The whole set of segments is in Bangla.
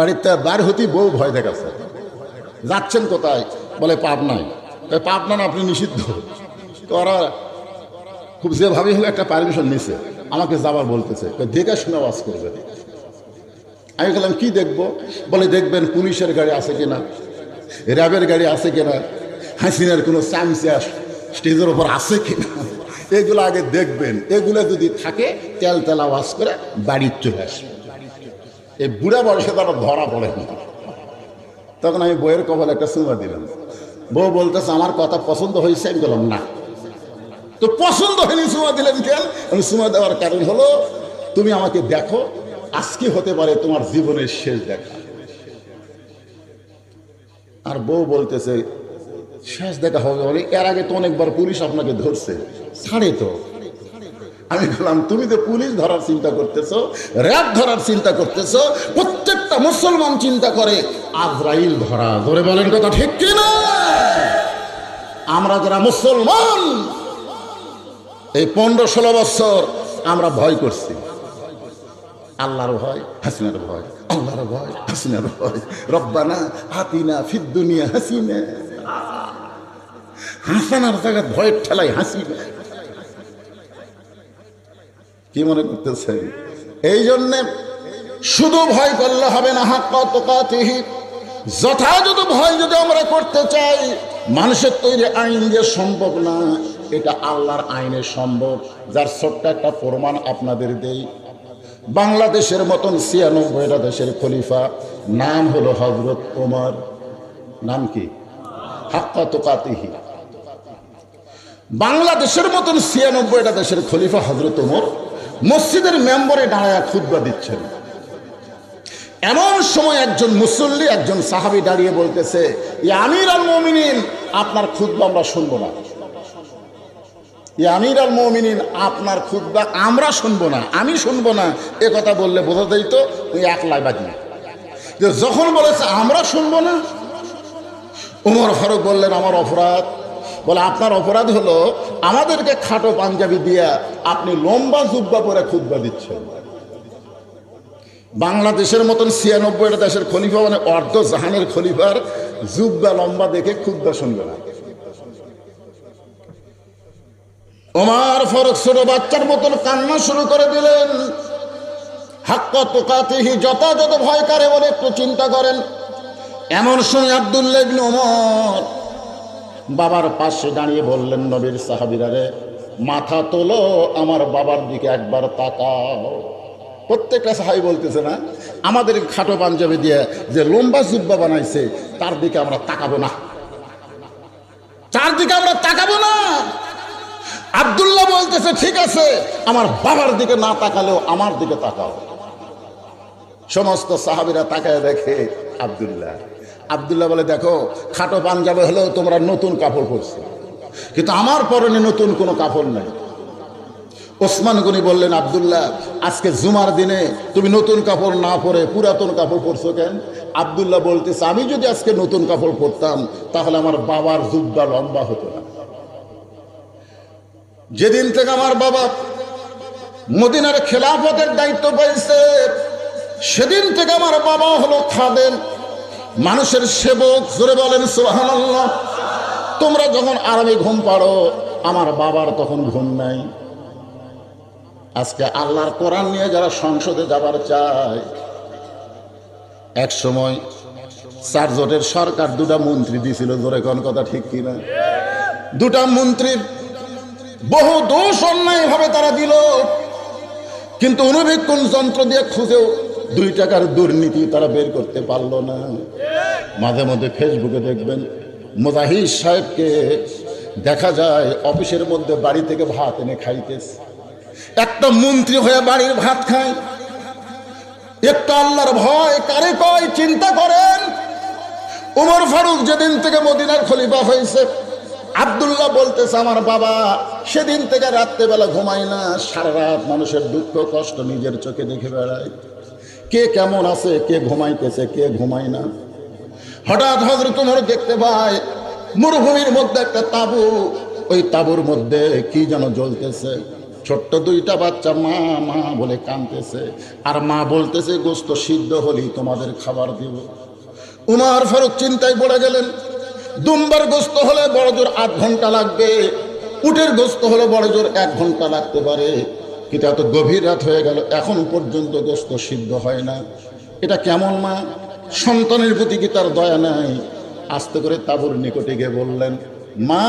বাড়িতে বার হতি বউ ভয় দেখাচ্ছে। যাচ্ছেন কোথায়? বলে পাবনায়। তাই পাবনা না আপনি নিষিদ্ধ। তো ওরা খুব যেভাবে হলে একটা পারমিশন নিছে। আমাকে যাবার বলতেছে। দেখে শুনে ওয়াজ করবে। আমি বললাম, কি দেখব? বলে, দেখবেন পুলিশের গাড়ি আছে কিনা? র্যাবের গাড়ি আছে কিনা? হাসিনার কোনো চামচা স্টেজের ওপর আছে কিনা? এগুলো আগে দেখবেন। এগুলো যদি থাকে, তেল তেল আওয়াজ করে বাড়ির চলে আসবে। এই বুড়া বয়সে তারা ধরা পড়ে না। তখন আমি বইয়ের কপালে একটা সুমা দিলাম। বউ বলতেছে, আমার কথা পছন্দ হয়েছে? আমি বললাম, না। তো পছন্দ হয়নি সুমা দিলেন কেন আমি সুমা দেওয়ার কারণ হলো, তুমি আমাকে দেখো, আজকে হতে পারে তোমার জীবনের শেষ দেখা। আর বউ বলতেছে, শেষ দেখা হবে বলে, এর আগে তো অনেকবার পুলিশ আপনাকে ধরছে। ছাড়ে তো। আমি বললাম, তুমি তো পুলিশ ধরার চিন্তা করতেছো, র্যাব ধরার চিন্তা করতেছো, প্রত্যেকটা মুসলমান চিন্তা করে, আজরাইল ধরা। ধরে বলেন কথা ঠিক কিনা? আমরা যারা মুসলমান, এই পনেরো ষোলো বছর আমরা ভয় করছি। আল্লাহর ভয়, হাসিনার ভয়, আল্লাহর ভয়, হাসিনার ভয়। রব্বানা হাতিনা ফিদ্দুনিয়া হাসিনা। হাসানার জায়গায় ভয়ের ঠেলায় হাসিনা। কি মনে করতেছেন এই জন্যে শুধু ভয় করলে হবে না হাত কতকাতিহি যথাযথ ভয় যদি আমরা করতে চাই, মানুষের তৈরি আইন যে সম্ভব না, এটা আল্লাহর আইনে সম্ভব। যার ছোট্ট একটা প্রমাণ আপনাদের দেই। বাংলাদেশের মতন ছিয়ানব্বইটা দেশের খলিফা, নাম হলো হজরত ওমর। নাম কি? হাক্কা তোকাতিহি। বাংলাদেশের মতন ছিয়ানব্বইটা দেশের খলিফা হজরত ওমর। মসজিদের মেম্বরে দাঁড়ায় খুদ্া দিচ্ছেন। এমন সময় একজন মুসল্লি, একজন সাহাবি দাঁড়িয়ে বলতেছে আমির আল মমিনিন, আপনার খুদ্া আমরা শুনব না। আমির আল মমিনিন, আপনার খুদ্া আমরা শুনব না। আমি শুনব না। এ কথা বললে বোঝা তো ওই একলাই বাজি যে যখন বলেছে, আমরা শুনব না? উমর ফারুক বললেন, আমার অপরাধ বলে, আপনার অপরাধ হলো আমাদেরকে খাটো পাঞ্জাবি দিয়া আপনি লম্বা জুব্বা পরে খুদ্া দিচ্ছেন। বাংলাদেশের মতন ছিয়ানব্বইটা দেশের খলিফা মানে অর্ধ জাহানের খলিফার জুব্বা লম্বা দেখে খুদ্া শুনবে না। ওমার ফরক ছোট বাচ্চার মতন কান্না শুরু করে দিলেন। হাক্ক যথাযথ ভয় কারে বলে একটু চিন্তা করেন। এমন সময় আবদুল্লাহ ওমর বাবার পাশে দাঁড়িয়ে বললেন, নবীর সাহাবিরারে মাথা তোলো, আমার বাবার দিকে একবার তাকাও। প্রত্যেকটা সাহাবি বলতেছে না, আমাদের খাটো পাঞ্জাবি দিয়ে যে লম্বা জুব্বা বানাইছে, তার দিকে আমরা তাকাবো না। তার দিকে আমরা তাকাবো না। আবদুল্লাহ বলতেছে, ঠিক আছে, আমার বাবার দিকে না তাকালেও আমার দিকে তাকাও। সমস্ত সাহাবিরা তাকায় দেখে আবদুল্লাহ আবদুল্লাহ বলে, দেখো, খাটো পাঞ্জাবে হলেও তোমরা নতুন কাপড় পরছো। কিন্তু আমার পরনে নতুন কোনো কাপড় নাই। ওসমান গনি বললেন, আবদুল্লাহ, আজকে জুমার দিনে তুমি নতুন কাপড় না পরে পুরাতন কাপড় পরছো কেন? আবদুল্লাহ বলতেছে, আমি যদি আজকে নতুন কাপড় পরতাম, তাহলে আমার বাবার জুব্বা লম্বা হতো না। যেদিন থেকে আমার বাবা মদিনার খেলাফতের দায়িত্ব পাইছে, সেদিন থেকে আমার বাবা হলো খাদেন মানুষের সেবক, জোরে বলেন সুবহানাল্লাহ। তোমরা যখন আরামে ঘুম পাড়ো, আমার বাবার তখন ঘুম নাই। আজকে আল্লাহর কোরআন নিয়ে যারা সংসদে যাবার চায়, এক সময় চারজোটের সরকার দুটা মন্ত্রী দিছিল, জোরে কোন কথা ঠিক কিনা? দুটা মন্ত্রীর বহু দোষ অন্যায় ভাবে তারা দিল। কিন্তু অনুবীক্ষণ যন্ত্র দিয়ে খুঁজেও দুই টাকার দুর্নীতি তারা বের করতে পারল না। মাঝে মধ্যে ফেসবুকে দেখবেন মোজাহিদ সাহেবকে দেখা যায় অফিসের মধ্যে বাড়ি থেকে ভাত এনে খাইতেছে। একটা মন্ত্রী হয়ে বাড়ির ভাত খায়। একটু আল্লাহর ভয়, কারে কয়, চিন্তা করেন। উমর ফারুক যেদিন থেকে মদিনার খলিফা হয়েছে, আবদুল্লাহ বলতেছে, আমার বাবা সেদিন থেকে রাত্রেবেলা ঘুমায় না, সারা রাত মানুষের দুঃখ, কষ্ট নিজের চোখে দেখে বেড়ায়। কে কেমন আছে, কে ঘুমাইতেছে, কে ঘুমায় না। হঠাৎ হজরত তোমার দেখতে পায়, মরুভূমির মধ্যে একটা তাবু। ওই তাবুর মধ্যে কি যেন জ্বলতেছে। ছোট্ট দুইটা বাচ্চা মা মা বলে কাঁদতেছে। আর মা বলতেছে, গোস্ত সিদ্ধ হলেই তোমাদের খাবার দিব। উমার ফারুক চিন্তায় পড়ে গেলেন। দুম্বার গোস্ত হলে বড় জোর আধ ঘণ্টা লাগবে। উটের গোস্ত হলে বড় জোর এক ঘণ্টা লাগতে পারে। কিন্তু এত গভীর রাত হয়ে গেল, এখন পর্যন্ত গোস্ত সিদ্ধ হয় না। এটা কেমন মা? সন্তানের প্রতি কি তার দয়া নাই? আস্তে করে তাবুর নিকটে গিয়ে বললেন, মা,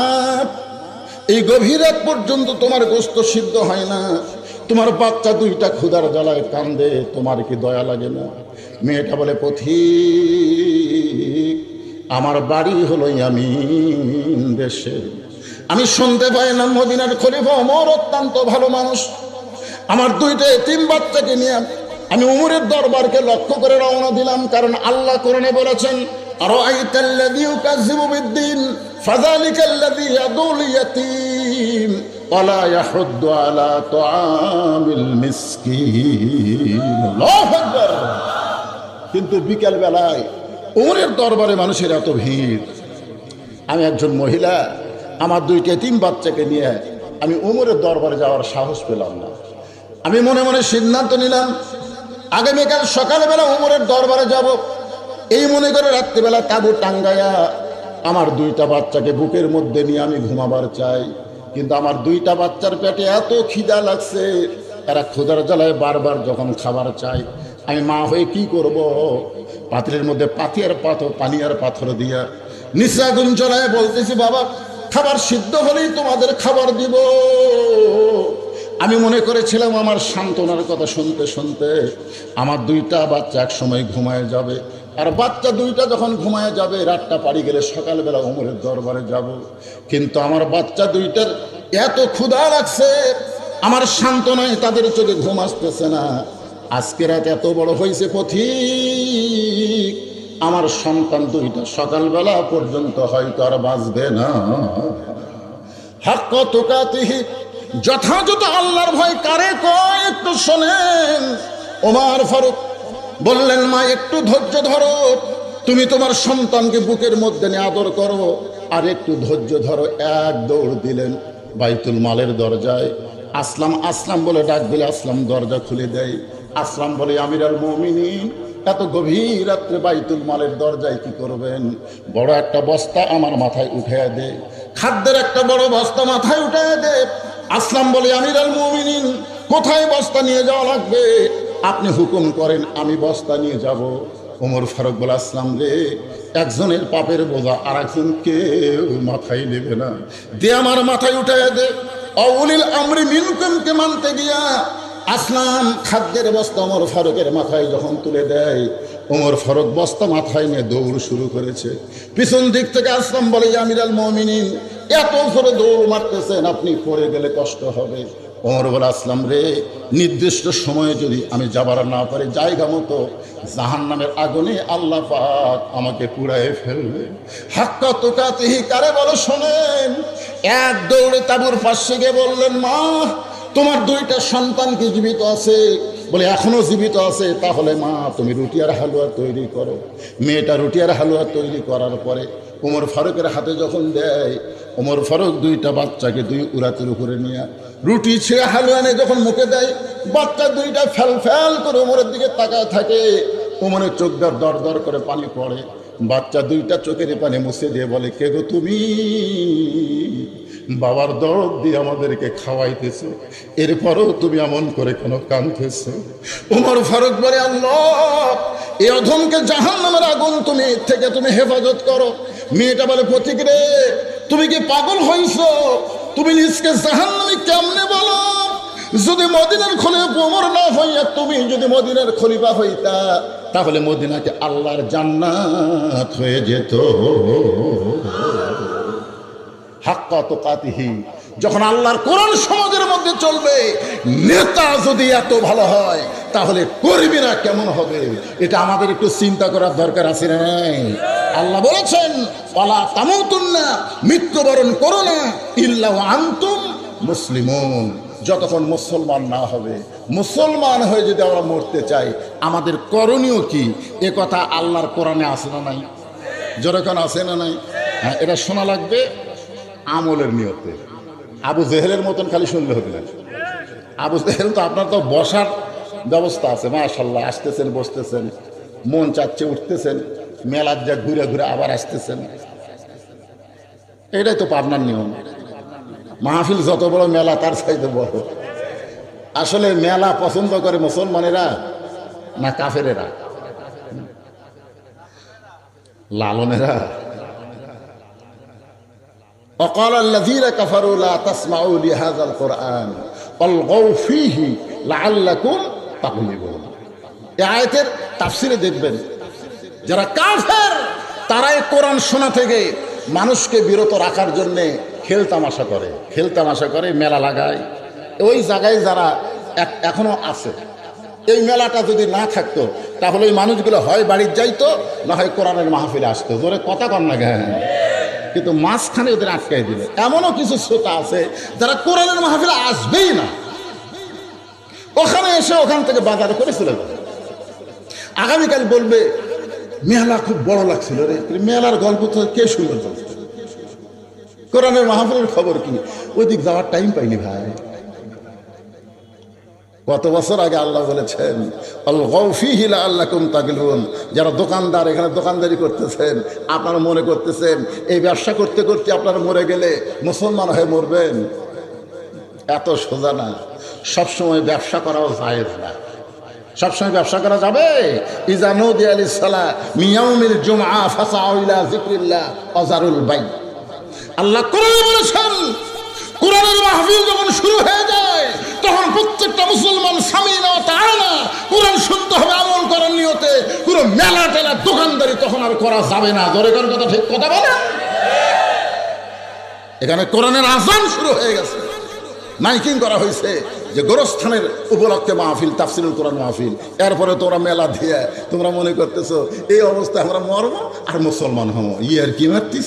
এই গভীর রাত পর্যন্ত তোমার গোস্ত সিদ্ধ হয় না। তোমার বাচ্চা দুইটা ক্ষুধার জ্বালায় কান্দে, তোমার কি দয়া লাগে না? মেয়েটা বলে, পথিক, আমার বাড়ি হলো আমি দেশে। আমি শুনতে পাই না মদিনার খলিফা, অমর, অত্যন্ত ভালো মানুষ। আমার দুইটা তিন বাচ্চাকে নিয়ে আমি উমরের দরবারকে লক্ষ্য করে রওনা দিলাম, কারণ আল্লাহ কোরআনে বলেছেন আলা কিন্তু বিকেল বেলায় উমরের দরবারে মানুষের এত ভিড়। আমি একজন মহিলা, আমার দুইটা তিন বাচ্চাকে নিয়ে আমি উমরের দরবারে যাওয়ার সাহস পেলাম না। আমি মনে মনে সিদ্ধান্ত নিলাম, আগামীকাল সকালবেলা উমরের দরবারে যাব। এই মনে করে রাত্রিবেলা তাবু টাঙ্গায়া আমার দুইটা বাচ্চাকে বুকের মধ্যে নিয়ে আমি ঘুমাবার চাই। কিন্তু আমার দুইটা বাচ্চার পেটে এত খিদা লাগছে, এরা ক্ষুধার জ্বালায় বারবার যখন খাবার চাই আমি মা হয়ে কি করব? পাত্রের মধ্যে পাথিয়ার পাথর পানিয়ার পাথর দিয়া নিচে আগুন জ্বলায় বলতেছি, বাবা, খাবার সিদ্ধ হলেই তোমাদের খাবার দিব। আমি মনে করেছিলাম আমার সান্ত্বনার কথা শুনতে শুনতে আমার দুইটা বাচ্চা এক সময় ঘুমায় যাবে। আর বাচ্চা দুইটা যখন ঘুমায় যাবে, রাতটা পাড়ি গেলে সকালবেলা উমরের দরবারে যাব। কিন্তু আমার বাচ্চা দুইটার এত ক্ষুধা লাগছে, আমার সান্ত্বনায় তাদের চোখে ঘুম আসতেছে না। আজকে রাত এত বড় হয়েছে পথিক, আমার সন্তান দুইটা সকালবেলা পর্যন্ত হয়তো আর বাঁচবে না। হাক্ক তোকাতিহি যথাযথ আল্লাহর ভয় কারে কয় একটু শোনেন। ওমার ফারুক বললেন, মা, একটু ধৈর্য ধরো। তুমি তোমার সন্তানকে বুকের মধ্যে নিয়ে আদর করো আর একটু ধৈর্য ধরো। এক দৌড় দিলেন বাইতুল মালের দরজায়। আসলাম আসলাম বলে ডাক দিলে আসলাম দরজা খুলে দেয়। আসলাম বলে আমির আল মমিনী এত গভীর রাত্রে বাইতুল মালের দরজায় কি করবেন? বড় একটা বস্তা আমার মাথায় উঠে দে। খাদ্যের একটা বড় বস্তা মাথায় উঠে দে। আসলাম বলে আমির আল মমিনিন, কোথায় বস্তা নিয়ে যাওয়া লাগবে? আপনি হুকুম করেন, আমি বস্তা নিয়ে যাব। ওমর ফারুক বলে, আসলাম রে, একজনের পাপের বোঝা আর একজন কেউ মাথায় নেবে না। দে আমার মাথায় উঠে দে। অউলিল আমরি মিনকুমকে মানতে গিয়া আসলাম, খাদ্যের বস্তা ওমর ফারুকের মাথায় যখন তুলে দেয় ওমর ফরক বস্তা মাথায় নিয়ে দৌড় শুরু করেছে। পিছন দিক থেকে আসলাম বলে আমির আল মমিনিন, এত জোরে দৌড় মারতেছেন, আপনি পড়ে গেলে কষ্ট হবে। ওমর বলে, আসলাম রে, নির্দিষ্ট সময়ে যদি আমি যাবার না পারি, জায়গা মতো জাহান নামের আগুনে আল্লাহ পাক আমাকে পুড়ায় ফেলবে। হাক্কা তোকাতিহি কারে বলো, শোনেন। এক দৌড়ে তাবুর পাশে গিয়ে বললেন, মা, তোমার দুইটা সন্তান কি জীবিত আছে? বলে, এখনও জীবিত আছে, তাহলে মা, তুমি রুটি আর হালুয়া তৈরি করো। মেয়েটা রুটি আর হালুয়া তৈরি করার পরে ওমর ফারুকের হাতে যখন দেয় ওমর ফারুক দুইটা বাচ্চাকে দুই উড়াতের উপরে নিয়ে রুটি ছেড়ে হালুয়া নিয়ে যখন মুখে দেয়, বাচ্চা দুইটা ফ্যাল ফ্যাল করে ওমরের দিকে তাকায় থাকে। ওমরের চোখ দর দর করে পানি পড়ে। বাচ্চা দুইটা চোখের পানে মুছে দিয়ে বলে, কে গো তুমি? বাবার দরদ দিয়ে আমাদেরকে খাওয়াইতেছে, এরপরও তুমি এমন করে কেন কাঁদতেছো? উমর ফারুক বলে, আল্লাহ এই অধমকে জাহান নামের আগুন তুমি থেকে তুমি হেফাজত করো। মেয়েটা বলে প্রতীক রে, তুমি কি পাগল হইছো? তুমি নিজকে জাহান নামে কেমনে বলো? যদি মদিনার খলে ওমর না হইয়া তুমি যদি মদিনার খলিফা হইতা তাহলে মদিনাকে আল্লাহর জান্নাত হয়ে যেত। হাক্কা তোকাতিহি, যখন আল্লাহর কোরআন সমাজের মধ্যে চলবে, নেতা যদি এত ভালো হয়, তাহলে কর্মীরা কেমন হবে? এটা আমাদের একটু চিন্তা করার দরকার আছে না নাই আল্লাহ বলেছেন পালা তামুতুন্না, মৃত্যুবরণ করো না, ইল্লা আন্তুম মুসলিমুন। যতক্ষণ মুসলমান না হবে, মুসলমান হয়ে যদি আমরা মরতে চাই, আমাদের করণীয় কি? এ কথা আল্লাহর কোরআনে আসে না নাই? যেরকম আসে না নাই? হ্যাঁ এটা শোনা লাগবে আমলের নিয়তে। আবু জেহেলের মতন খালি শুনলে হবে না। আবু জেহেল তো আপনার তো বসার ব্যবস্থা আছে মাশাল্লাহ আসতেছেন, বসতেছেন, মন চাচ্ছে উঠতেছেন মেলার যা ঘুরে ঘুরে আবার আসতেছেন। এটাই তো পাবনার নিয়ম। মাহফিল যত বড় মেলা তার চাইতে বড় আসলে মেলা পছন্দ করে মুসলমানেরা না কাফেরেরা লালনেরা وقال الذين كفروا لا تسمعوا لهذا القرآن والغوا فيه لعلكم تغلبون এই আয়াতের তাফসিরে দেখবেন যারা কাফের তারাই কোরআন শোনা থেকে মানুষকে বিরত রাখার জন্যে খেল তামাশা করে, খেল তামাশা করে, মেলা লাগায়। ওই জায়গায় যারা এক- এখনও আছে, এই মেলাটা যদি না থাকতো, তাহলে ওই মানুষগুলো হয় বাড়ির যাইতো, না হয় কোরআনের মাহফিলে আসতো। জোরে কথা কর না জ্ঞান কিন্তু মাঝখানে ওদের আটকাই দিল এমনও কিছু শ্রোতা আছে, যারা কোরআনের মাহফিলে আসবেই না। ওখানে এসে ওখান থেকে বাজার করে চলে আগামীকাল বলবে, মেলা খুব বড় লাগছিল রে। মেলার গল্প তো কে শুনবে? কোরআনের মাহফিলের খবর কি? ওইদিক যাওয়ার টাইম পাইনি ভাই। কত বছর আগে আল্লাহ বলেছেন আল আল্লাহ যারা দোকানদার, এখানে দোকানদারি করতেছেন, আপনারা মনে করতেছেন, এই ব্যবসা করতে করতে আপনারা মরে গেলে মুসলমান হয়ে মরবেন। এত সোজা না। সবসময় ব্যবসা করাও জায়েজ না। সবসময় ব্যবসা করা যাবে? ইজানু দিয়ালি সালা মিয়াউমিল জুমআ ফাসাউ ইলা যিকরিল্লাহ অজারুল বাই আল্লাহ কোরআনে বলেছেন, কোরআনের মাহফিল যখন শুরু হয়ে যায়, তখন প্রত্যেকটা মুসলমান স্বামী না, তার না, কোরআন শুনতে হবে, আমল করার নিয়তে, পুরো মেলা টেলা দোকানদারি তখন আর করা যাবে না। জোরে কোন কথা ঠিক, কথা বলে এখানে কোরআনের আজান শুরু হয়ে গেছে। মাইকিং করা হয়েছে যে গোরস্থানের উপলক্ষে মাহফিল তাফসিলুল কোরআন মাহফিল। এরপরে তোমরা মেলা দিয়ে, তোমরা মনে করতেছো, এই অবস্থায় আমরা মরব আর মুসলমান হব। ই আর কি মারতিস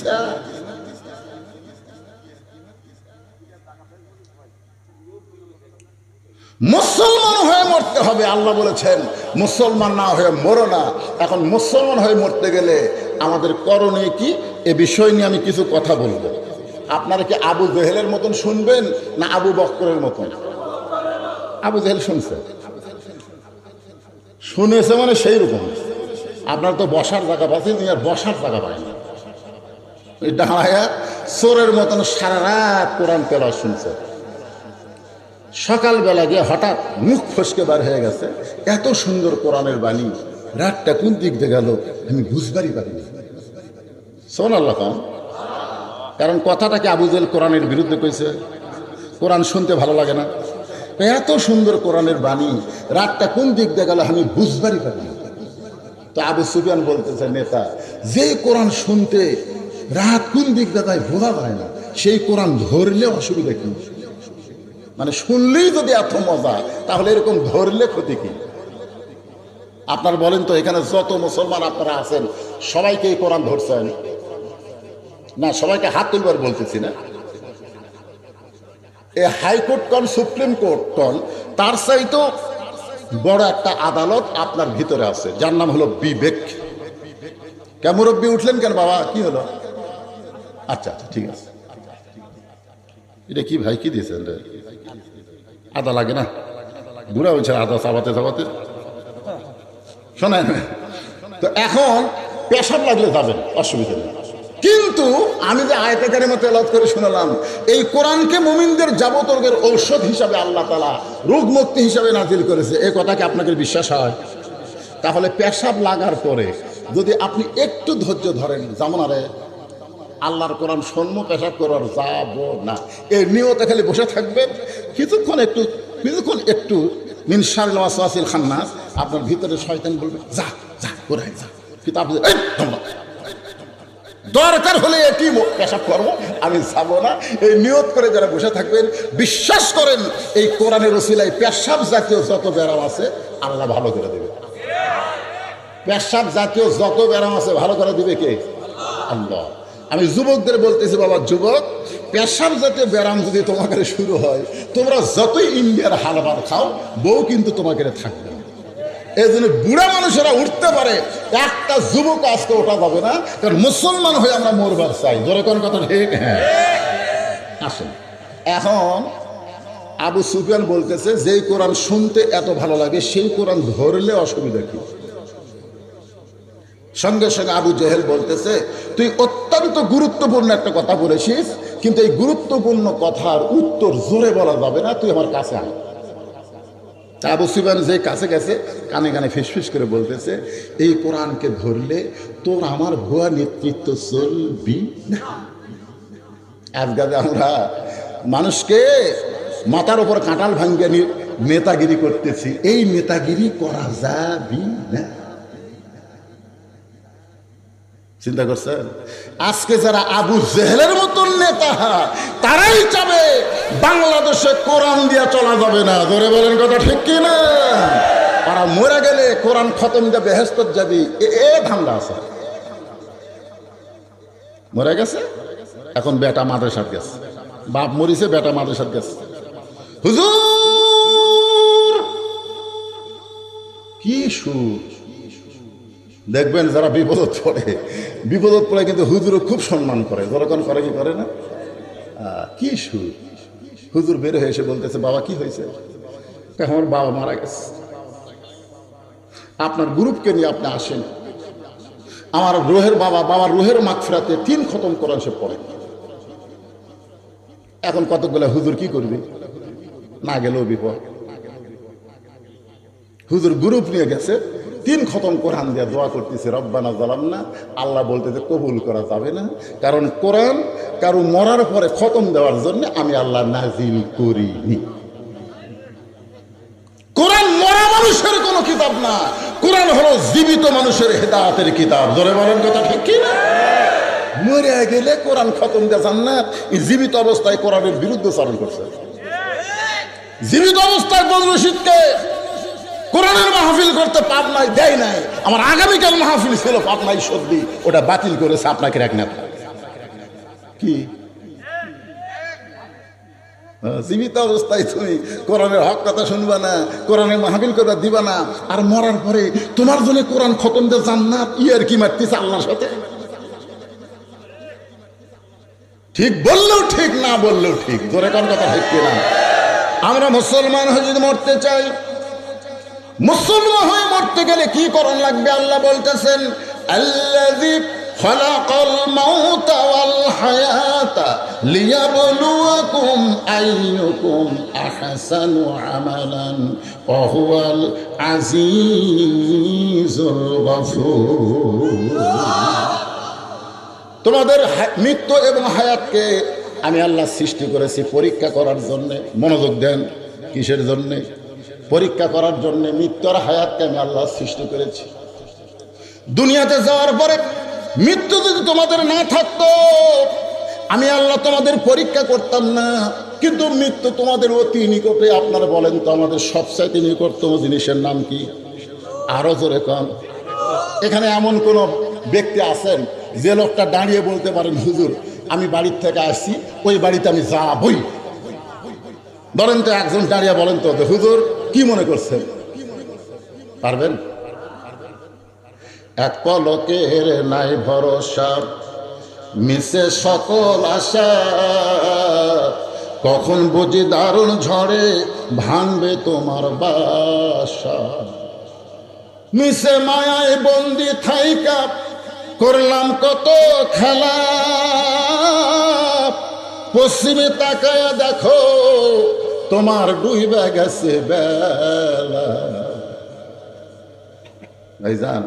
মুসলমান হয়ে মরতে হবে, আল্লাহ বলেছেন। মুসলমান না হয়ে মরো না। এখন মুসলমান হয়ে মরতে গেলে আমাদের করণীয় কি? এ বিষয় নিয়ে আমি কিছু কথা বলব। আপনারা কি আবু জেহেলের মতন শুনবেন না আবু বক্করের মতন? আবু জেহেল শুনছে? শুনেছে মানে সেই রকম আপনার তো বসার জায়গা পাচ্ছেন আর বসার জায়গা পায় না এই চোরের মতন সারা রাত কোরআন তেলা শুনছে। সকালবেলা গিয়ে হঠাৎ মুখ ফসকে বার হয়ে গেছে। এত সুন্দর কোরআনের বাণী। রাতটা কোন দিক দিয়ে গেল আমি বুঝবারই পারিনি। শোন আল্লাহ খান কারণ কথাটাকে আবুজেল কোরআনের বিরুদ্ধে কইছে? কোরআন শুনতে ভালো লাগে না। এত সুন্দর কোরআনের বাণী, রাতটা কোন দিক দিয়ে গেল আমি বুঝবারই পারিনি। তো আবু সুফিয়ান বলতেছে, নেতা, যে কোরআন শুনতে রাত কোন দিক দিয়ে তাই বোঝা যায় না। সেই কোরআন ধরলে অসুবিধা কি? মানে শুনলেই যদি এত মজা, তাহলে এরকম ধরলে ক্ষতি কি? আপনার বলেন তো, এখানে যত মুসলমান আপনারা আছেন, সবাইকে এই কোরআন ধরছেন না, সবাইকে হাত তুলবার বলতেছি না। এই হাইকোর্ট কন, সুপ্রিম কোর্ট কন, তার চাইতেও বড় একটা আদালত আপনার ভিতরে আছে। যার নাম হলো বিবেক। কেমরব্বি উঠলেন কেন বাবা? কি হলো? আচ্ছা আচ্ছা ঠিক আছে। এটা কি ভাই, কি দিয়েছেন রে আদা লাগে না? বুড়া হয়েছে, আদা চাবাতে চাবাতে। শোনেন, তো এখন পেশাব লাগলে যাবেন, অসুবিধা নেই। কিন্তু আমি যে আয়তাকারের মতো এলাদ করে শুনলাম, এই কোরআনকে মোমিনদের যাবতর্গের ঔষধ হিসাবে আল্লাহ তালা রোগ মুক্তি হিসাবে নাজিল করেছে এই কথা কি আপনাকে বিশ্বাস হয়? তাহলে পেশাব লাগার পরে যদি আপনি একটু ধৈর্য ধরেন যেমন আরে আল্লাহর কোরআন সন্ম পেশাব করার যাব না এই নিয়তে খালি বসে থাকবেন। কিছুক্ষণ একটু কিছুক্ষণ একটু মিনসার ওয়াসিল খান্নাস। আপনার ভিতরে শয়তান বলবে, যা যা করে যা। দরকার হলে এটি পেশাব করব, আমি যাব না। এই নিয়ত করে যারা বসে থাকবেন, বিশ্বাস করেন, এই কোরআনের ওসিলায় পেশাব জাতীয় যত ব্যারাম আছে, আল্লাহ ভালো করে দেবে। পেশাব জাতীয় যত ব্যারাম আছে, ভালো করে দিবে কে? আল্লাহ। আমি যুবকদের বলতেছি, বাবা, যুবক, পেশাব জাতীয় ব্যায়াম যদি তোমাকে শুরু হয়, তোমরা যতই ইন্ডিয়ার হালবার খাও, বউ কিন্তু তোমাকে থাকবে এই জন্য বুড়া মানুষেরা উঠতে পারে, একটা যুবক আজকে ওঠা যাবে না, কারণ মুসলমান হয়ে আমরা মরবার চাই। ধরে কোন কথা ঠিক? হ্যাঁ। আসেন। এখন আবু সুফিয়ান বলতেছে, যেই কোরআন শুনতে এত ভালো লাগে, সেই কোরআন ধরলে অসুবিধা কি? সঙ্গে সঙ্গে আবু জেহেল বলতেছে, তুই অত্যন্ত গুরুত্বপূর্ণ একটা কথা বলেছিস, কিন্তু এই গুরুত্বপূর্ণ কথার উত্তর জোরে বলা যাবে না, তুই আমার কাছে আয়। আবু সুফিয়ান যে কাছে গেছে, কানে কানে ফিসফিস করে বলতেছে, এই কোরআনকে ধরলে তোর আমার ভুয়া নেতৃত্ব চলবি না। আজকাল আমরা মানুষকে মাথার উপর কাঁটাল ভাঙ্গে নেতাগিরি করতেছি, এই নেতাগিরি করা যাবি না। চিন্তা করছেন? আজকে যারা আবু জেহেলের মতন নেতা, তারাই চাবে বাংলাদেশে কোরআন দিয়া চলা যাবে না। ধরে বলেন কথা ঠিক কি না তারা মরে গেলে কোরআন খতম দিয়ে বেহেস্ত যাবি এ ধান্দা আছে। মরে গেছে? এখন বেটা মাদ্রাসার গেছে। বাপ মরিছে, বেটা মাদ্রাসার গেছে। হুজুর, কি সুর? দেখবেন যারা বিপদত পড়ে বিপদত পড়ে কিন্তু হুজুরও খুব সম্মান করে। যখন করে কি করে না? কি সুর? হুজুর বের হয়ে এসে বলতেছে, বাবা, কি হয়েছে? আমার বাবা মারা গেছে। আপনার গ্রুপকে নিয়ে আপনি আসেন। আমার রোহের বাবা, বাবার রোহের মাগফিরাতে তিন খতম কোরআন সে পড়ে। এখন কতগুলো হুজুর কি করবে? না গেলেও বিপদ। হুজুর গ্রুপ নিয়ে গেছে। তিন খতম কোরআন দিয়ে দোয়া করতেছে, রব্বানা জালাম না আল্লাহ বলতেছে, কবুল করা যাবে না। কারণ কোরআন কারও মরার পরে খতম দেওয়ার জন্য আমি আল্লাহ নাজিল করিনি। কোরআন মরা মানুষের কোনো কিতাব না। কোরআন হলো জীবিত মানুষের হেদায়তের কিতাব। ধরে বলেন কথা ঠিক কি না মরে গেলে কোরআন খতম দিয়ে জান্নাত। জীবিত অবস্থায় কোরআনের বিরুদ্ধে চারণ করছে। জীবিত অবস্থায় বদরু শীতকে। কোরআনের মাহফিল করতে পাপ নাই দেয় নাই। আমার আগামীকাল মাহফিল ছিল পাপ নাই সর্দি ওটা বাতিল করেছে, আপনাকে এক নেতা কি? জীবিত অবস্থায় তুমি কোরআনের হক কথা শুনবা না, কোরআনের মাহফিল করে দিবা না, আর মরার পরে তোমার জন্য কোরআন খতম দিয়ে জান্নাত ইয়ার কি মারতেছে আল্লাহর সাথে? ঠিক বললেও ঠিক, না বললেও ঠিক। তোর কোন কথা ঠিক কিনা আমরা মুসলমান হয়ে যদি মরতে চাই মুসলমান হয়ে মরতে গেলে কি করণ লাগবে? আল্লাহ বলতেছেন হায়াতা তোমাদের মৃত্যু এবং হায়াতকে আমি আল্লাহ সৃষ্টি করেছি পরীক্ষা করার জন্যে, মনোযোগ দেন কিসের জন্যে? পরীক্ষা করার জন্যে মৃত্যুর হায়াতকে আমি আল্লাহ সৃষ্টি করেছি। দুনিয়াতে যাওয়ার পরে মৃত্যু যদি তোমাদের না থাকতো, আমি আল্লাহ তোমাদের পরীক্ষা করতাম না। কিন্তু মৃত্যু তোমাদের অতি নিকটে। আপনারা বলেন তো, আমাদের সবচাইতে নিকটতম জিনিসের নাম কি? আরও জোরে কম এখানে এমন কোন ব্যক্তি আছেন, যে লোকটা দাঁড়িয়ে বলতে পারেন, হুজুর, আমি বাড়ির থেকে আসছি, ওই বাড়িতে আমি যাবই। ধরেন তো একজন দাঁড়িয়ে বলেন তো, হুজুর কি মনে করছেন পারবেন? এক পলকের নাই ভরসা, মিশে সকল আশা। কখন বুঝি দারুণ ঝড়ে ভাঙবে তোমার বাসা। মিশে মায়ায় বন্দি থাইকা, করলাম কত খেলা। পশ্চিমে তাকায় দেখো তোমার ডুইবে গেছে বেলা। ভাইজান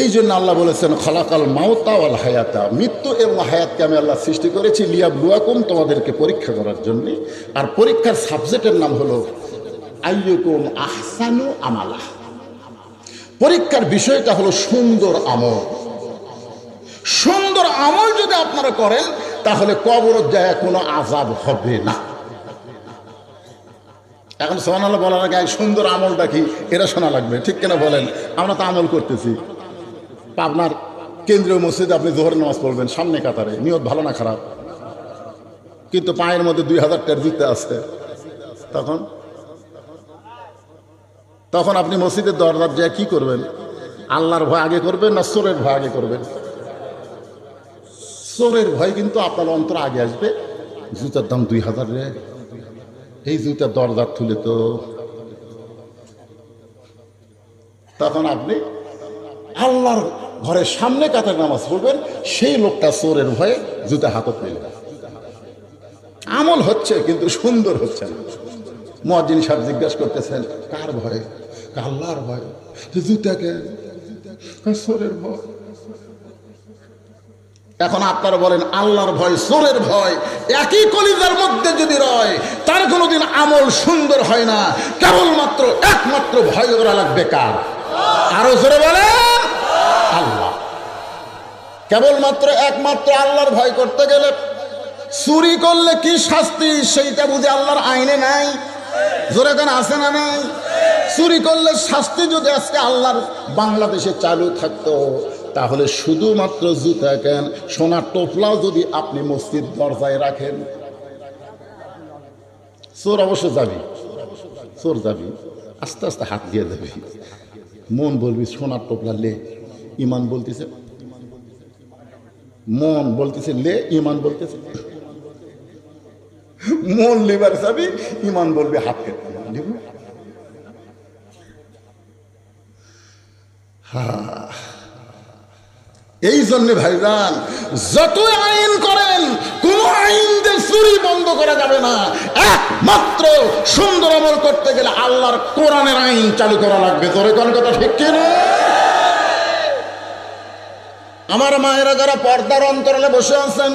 এই জন্য আল্লাহ বলেছেন, খলাকাল মাওতা ওয়াল হায়াতা। মৃত্যু এবং হায়াতকে আমি আল্লাহ সৃষ্টি করেছি লিয়াব লুয়াকুম তোমাদেরকে পরীক্ষা করার জন্য। আর পরীক্ষার সাবজেক্টের নাম হলো, আইয়ুকুম আহসানু আমালা। পরীক্ষার বিষয়টা হলো সুন্দর আমল। সুন্দর আমল যদি আপনারা করেন, তাহলে কবর যায় কোনো আজাব হবে না। এখন সোহানাল বলার আগে সুন্দর আমলটা কি? এটা শোনা লাগবে। ঠিক কেন বলেন? আমরা তো আমল করতেছি। আপনার কেন্দ্রীয় মসজিদে আপনি জোহর নামাজ পড়বেন, সামনে কাতারে। নিয়ত ভালো না খারাপ? কিন্তু পায়ের মধ্যে দুই হাজার টাকার জুতে আসছে তখন? তখন আপনি মসজিদের দরজার যায় কি করবেন? আল্লাহর ভয় আগে করবেন না সোরের ভয় আগে করবেন? সোরের ভয় কিন্তু আপনার অন্তর আগে আসবে। জুতার দাম দুই হাজার রে। এই জুতা দরজা তুলে তো। তখন আপনি আল্লাহর ঘরের সামনে কাতার নামাজ পড়বেন, সেই লোকটা চোরের ভয়ে জুতা হাতত পেলে আমল হচ্ছে, কিন্তু সুন্দর হচ্ছে না। মহাজিন সাহেব জিজ্ঞাসা করতেছেন, কার ভয়ে? আল্লাহর ভয়ে? জুতাকে চোরের ভয়? এখন আপনারা বলেন, আল্লাহর ভয় সোরের ভয়, একই কলিজার মধ্যে যদি রয়, তার কোনোদিন আমল সুন্দর হয় না। কেবলমাত্র একমাত্র ভয় ওরা লাগবে কার? আরও জোরে বলে, আল্লাহ। কেবলমাত্র একমাত্র আল্লাহর ভয় করতে গেলে চুরি করলে কি শাস্তি, সেইটা বুঝে আল্লাহর আইনে নাই। জোরে কেন, আছে না নাই? চুরি করলে শাস্তি যদি আজকে আল্লাহর বাংলাদেশে চালু থাকতো। তাহলে শুধুমাত্র জুতা কেন? সোনার টোপলাও যদি আপনি মসজিদ দরজায় রাখেন। চোর অবশ্য যাবি। চোর যাবি। আস্তে আস্তে হাত দিয়ে যাবি মন বলবি, সোনার টোপলা লে, ইমান বলতেছে। মন বলতেছে, লে, ইমান বলতেছে। মন লিবার যাবি, ইমান বলবি, হাত কেটে লিব এই জন্য ভাইজান যত আইন করেন, কোন আইন চুরি বন্ধ করা যাবে না। একমাত্র সুন্দর আমল করতে গেলে আল্লাহর কোরআনের আইন চালু করা লাগবে। তোরে কোন কথা ঠিক কিনা আমার মায়েরা যারা পর্দার অন্তরালে বসে আছেন,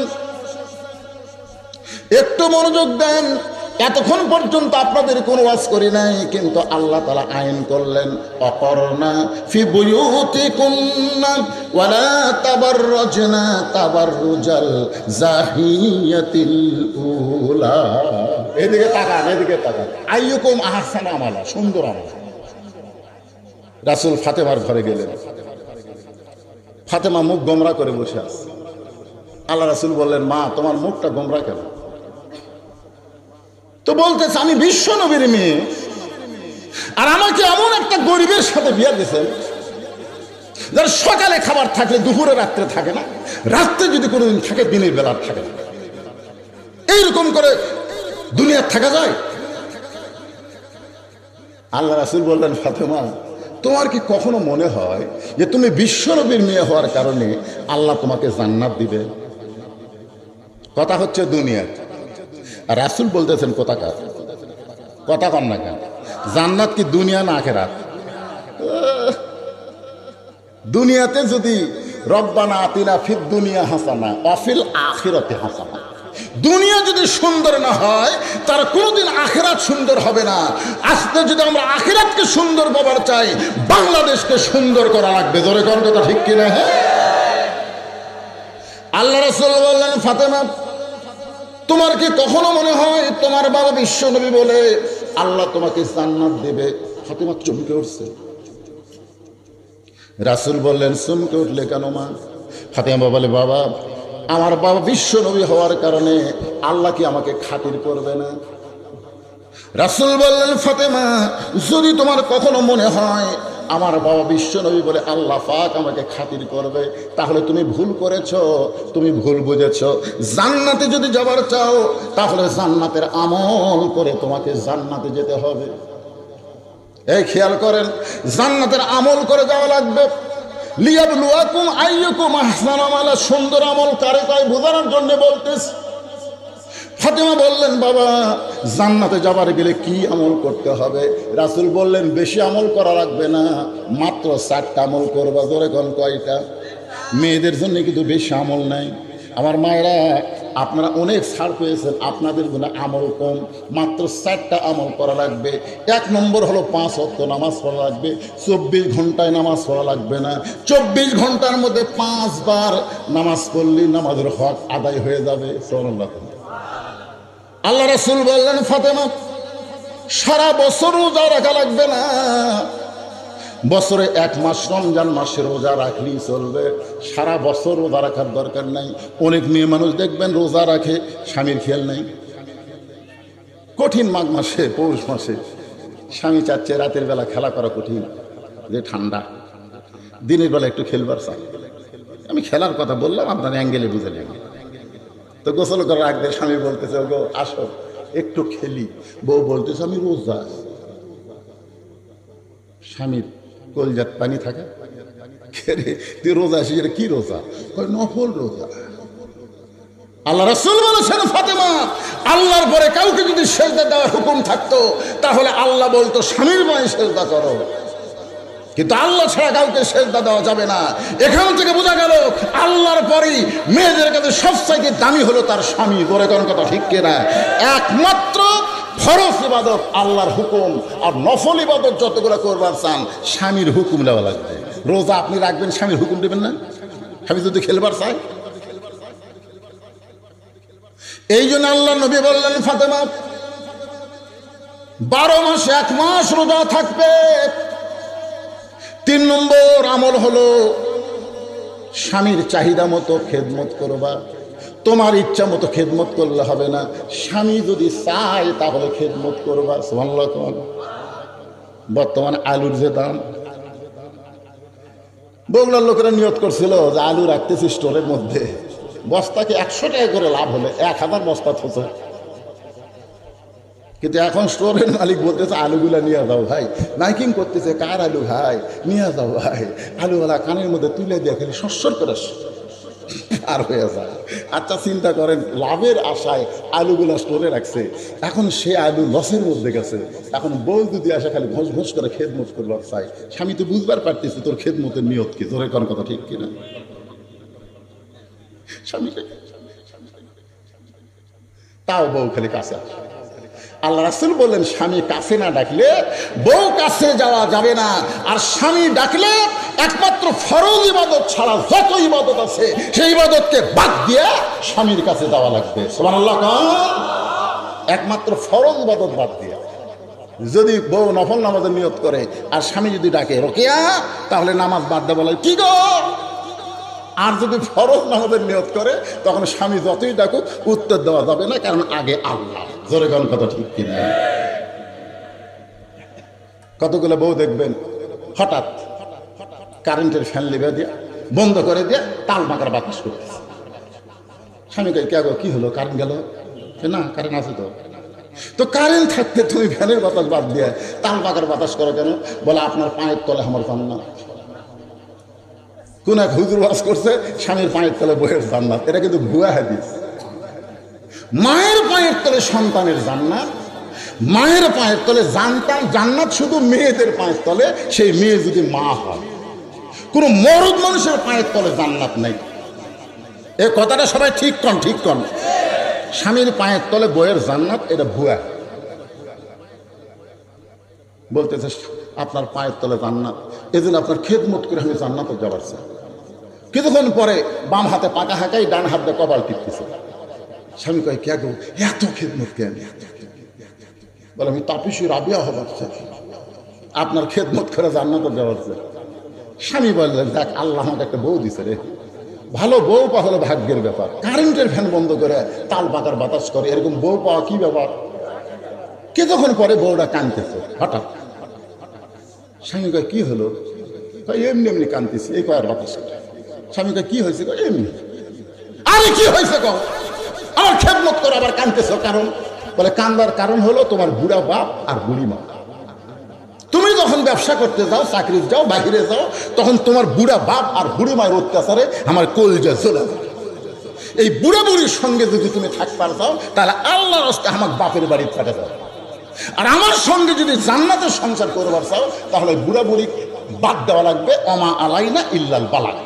একটু মনোযোগ দেন। এতক্ষণ পর্যন্ত আপনাদের কোনো ওয়াজ করি নাই, কিন্তু আল্লাহ তালা আইন করলেন অকরনা ফি বুয়ুতি কুন্না ওয়ালা তাবার রজনা তাবার রুজাল জাহিয়াতিল উলা। এদিকে তাকান এদিকে তাকান। আইয়ুকুম আহসান আমালা, সুন্দর আমল। রাসূল ফাতেমার ঘরে গেলেন। ফাতেমা মুখ গোমরা করে বসে আছে। আল্লাহ রাসুল বললেন, মা, তোমার মুখটা গোমরা কেন? তো বলতেছে, আমি বিশ্ব নবীর মেয়ে। আর আমাকে এমন একটা গরিবের সাথে বিয়ে দিয়েছেন যার সকালে খাবার থাকলে দুপুরে রাত্রে থাকে না, রাত্রে যদি কোনোদিন থাকে, দিনের বেলা থাকে না। এইরকম করে দুনিয়ার থাকা যায়? আল্লাহ রাসুল বললেন, ফাতেমা, তোমার কি কখনো মনে হয় যে তুমি বিশ্বনবীর মেয়ে হওয়ার কারণে আল্লাহ তোমাকে জান্নাত দিবে? কথা হচ্ছে দুনিয়ার রাসুল বলতেছেন কোথাকার কথা কন না কেন জান্নাত কি দুনিয়া না আখেরাত? দুনিয়াতে যদি রব্বানা আতিনা ফির দুনিয়া হাসানা অফিল আখিরতে হাসানা। দুনিয়া যদি সুন্দর না হয়, তার কোনোদিন আখেরাত সুন্দর হবে না। আজকে যদি আমরা আখেরাতকে সুন্দর পাবার চাই, বাংলাদেশকে সুন্দর করা লাগবে। ধরে কোন কথা ঠিক কিনা? হ্যাঁ। আল্লাহ রসুল বললেন, ফাতেমা তোমার কি কখনো মনে হয় তোমার বাবা বিশ্ব নবী বলে আল্লাহ তোমাকে জান্নাত দেবে? ফাতেমা চমকে উঠছে। রাসুল বললেন, চমকে উঠলে কেন মা? ফাতেমা বলে, বাবা, আমার বাবা বিশ্ব নবী হওয়ার কারণে আল্লাহ কি আমাকে খাতির করবে না? রাসুল বললেন, ফাতেমা, যদি তোমার কখনো মনে হয় আমার বাবা বিশ্ব নবী বলে, আল্লাহ পাক আমাকে খাতির করবে। তাহলে তুমি ভুল করেছ, তুমি ভুল বুঝেছ। জান্নাতে যদি যাবার চাও, তাহলে জান্নাতের আমল করে তোমাকে জান্নাতে যেতে হবে। এই খেয়াল করেন, জান্নাতের আমল করে যাওয়া লাগবে। লিয়াব লিয়াবলুয়াকুম আইয়ুকুম আহসানু আমালা সুন্দর আমল কারে কয় বোঝানোর জন্য বলতেছি। ফাতেমা বললেন, বাবা, জান্নাতে যাবার গেলে কি আমল করতে হবে? রাসুল বললেন, বেশি আমল করা লাগবে না, মাত্র চারটা আমল করবা। ধরে কোন কয়টা? মেয়েদের জন্য কিন্তু বেশি আমল নাই। আমার মায়েরা, আপনারা অনেক ছাড় পেয়েছেন, আপনাদের জন্য আমল কম, মাত্র চারটা আমল করা লাগবে। এক নম্বর হলো পাঁচ অক্ট নামাজ পড়া লাগবে, চব্বিশ ঘন্টায় নামাজ পড়া লাগবে না। চব্বিশ ঘণ্টার মধ্যে পাঁচবার নামাজ পড়লেই নামাজের হক আদায় হয়ে যাবে। সোনাল্লাহ আল্লাহ রাসুল বললেন, ফাতেমা, সারা বছর রোজা রাখা লাগবে না। বছরে এক মাস, রমজান মাসে রোজা রাখলেই চলবে। সারা বছর রোজা রাখার দরকার নাই। অনেক মেয়ে মানুষ দেখবেন রোজা রাখে, স্বামীর খেয়াল নেই। কঠিন মাঘ মাসে, পৌষ মাসে, স্বামী চাচ্ছে রাতের বেলা খেলা করা কঠিন, যে ঠান্ডা। দিনের বেলা একটু খেলবার চাই আমি খেলার কথা বললাম, আপনার অ্যাঙ্গেলে বুঝে নেবেন। তো গোসল করার আগে স্বামী বলতেছে, ওগো, আসো, একটু খেলি। বউ বলতেছে, আমি রোজা স্বামীর কলজাত পানি থাকে। তুই রোজা আসিস এটা কি রোজা? নফল রোজা। আল্লাহ রাসূল বলেছেন, ফাতেমা, আল্লাহর পরে কাউকে যদি সেজদা দেওয়ার হুকুম থাকতো, তাহলে আল্লাহ বলতো, স্বামীর পায়ে সেজদা করো। কিন্তু আল্লাহ ছাড়া কাউকে সেজদা দেওয়া যাবে না। এখান থেকে বোঝা গেল, আল্লাহর পরই মেয়েদের কাছে সবচাইতে দামি হলো তার স্বামী। করে কোন কথা ঠিক কিনা? একমাত্র ফরজ ইবাদত আল্লাহর হুকুম আর নফল ইবাদত যতগুলো করবার চান, স্বামীর হুকুম দেওয়া লাগবে। রোজা আপনি রাখবেন, স্বামীর হুকুম দেবেন না? স্বামী যদি খেলবার চায়? এই জন্য আল্লাহ নবী বললেন, ফাতেমা, বারো মাসে, এক মাস রোজা থাকবে। তিন নম্বর আমল হলো স্বামীর চাহিদা মতো খেদমত করবা। তোমার ইচ্ছা মতো খেদমত করলে হবে না। স্বামী যদি চায় তাহলে খেদমত করবা। সুবহানাল্লাহ তোমার বর্তমানে আলুর যে দাম। বগুড়ার লোকেরা নিয়ত করছিল যে আলু রাখতেছি স্টোরের মধ্যে। বস্তাকে একশো টাকা করে লাভ হলে এক হাজার বস্তা থোছে কিন্তু এখন স্টোরের মালিক বলতেছে আলুগুলা নিয়ে যাও ভাই মাইকিং করতেছে কার আলু ভাই নিয়ে যাও ভাই আলুওয়ালা কানের মধ্যে তুলে দিয়ে খালি সস্বর করে আর হয়ে যায় আচ্ছা চিন্তা করেন লাভের আশায় আলুগুলা স্টোরে রাখছে এখন সে আলু লসের মধ্যে গেছে এখন বউ যদি আসে খালি ঘোষ ঘোষ করে খেদমত করবার চাই স্বামী তো বুঝবার পারতেছে তোর খেদমতের নিয়ত কি তোর কোন কথা ঠিক কিনা স্বামীকে তাও বউ খালি কাছে আসে আল্লাহ রাসুল বললেন, স্বামী কাছে না ডাকলে বউ কাছে যাওয়া যাবে না। আর স্বামী ডাকলে একমাত্র ফরজ ইবাদত ছাড়া যত ইবাদত আছে, সেই ইবাদতকে বাদ দিয়ে স্বামীর কাছে যাওয়া লাগবে। কন। একমাত্র ফরজ ইবাদত বাদ দিয়ে। যদি বউ নফল নামাজের নিয়ত করে, আর স্বামী যদি ডাকে, রোকেয়া, তাহলে নামাজ বাদ দেওয়া লাগে কি গো? আর যদি ফরজ নামাজের নিয়ত করে, তখন স্বামী যতই ডাকুক, উত্তর দেওয়া যাবে না, কারণ আগে আল্লাহ। জোরে কোন কথা ঠিক কিনা? কতগুলো বউ দেখবেন, হঠাৎ কারেন্টের ফ্যান লিবে দিয়ে, বন্ধ করে দিয়ে তাল মাকার বাতাস করতেছে। স্বামীকে কে কি হলো? কারেন্ট গেল? না, কারেন্ট আছে তো। তো কারেন্ট থাকতে তুমি ফ্যানের বাতাস বাদ দিয়ে তাল পাকার বাতাস করো কেন? বলে, আপনার পায়ের তলে আমার জান্নাত। কোন এক হুজুর বাস করছে, স্বামীর পায়ের তলে বইয়ের জান্নাত। এটা কিন্তু ভুয়া হাদিস। মায়ের পায়ের তলে সন্তানের জান্নাত, মায়ের পায়ের তলে জানতাম জান্নাত শুধু মেয়েদের পায়ের তলে, সেই মেয়ে যদি মা হয়, কোনো মরদ মানুষের পায়ের তলে জান্নাত নেই। এ কথাটা সবাই ঠিক কন ঠিক কন। স্বামীর পায়ের তলে বইয়ের জান্নাত, এটা ভুয়া। বলতেছে, আপনার পায়ের তলে জান্নাত। এজন্য আপনার খেদমত করে আমি জান্নাত যাবার চাই। কিছুক্ষণ পরে বাম হাতে পাকা হাঁকাই ডান হাত কপাল টিপতেছে। স্বামী কয় কে গো, এত খেদমত কেন? বলে, আমি তাপিসি রাবিয়া হবার আপনার খেদমত করে জান্নাত যাওয়ার চাই স্বামী বললেন দেখ, আল্লাহ আমাকে একটা বউ দিছে রে। ভালো বউ পাওয়া হলো ভাগ্যের ব্যাপার। কারেন্টের ফ্যান বন্ধ করে তাল পাকার বাতাস করে, এরকম বউ পাওয়া কি ব্যাপার? কে যখন পরে বউটা কানতেছে হঠাৎ। স্বামী কয়, কি হলো? কয়, এমনি এমনি কানতেছি এই কয়ার বাতাস স্বামী কয়, কি হয়েছে? কয়, এমনি। আরে, কি হয়েছে কও? আমার খেদমত করে আবার কানতেছ, কারণ? বলে কান্দার কারণ হলো তোমার বুড়া বাপ আর বুড়ি মা। তুমি যখন ব্যবসা করতে যাও, চাকরি যাও, বাহিরে যাও, তখন তোমার বুড়া বাপ আর বুড়ি মায়ের অত্যাচারে আমার কলজা চলে এই বুড়া বুড়ির সঙ্গে যদি তুমি থাকবার চাও, তাহলে আল্লাহ রস্তে আমার বাপের বাড়ি থাকে যাও আর আমার সঙ্গে যদি জান্নাতের সংসার করবার চাও, তাহলে বুড়া বুড়ি বাদ দেওয়া লাগবে, অমা আলাইনা ইল্লাল বালাক।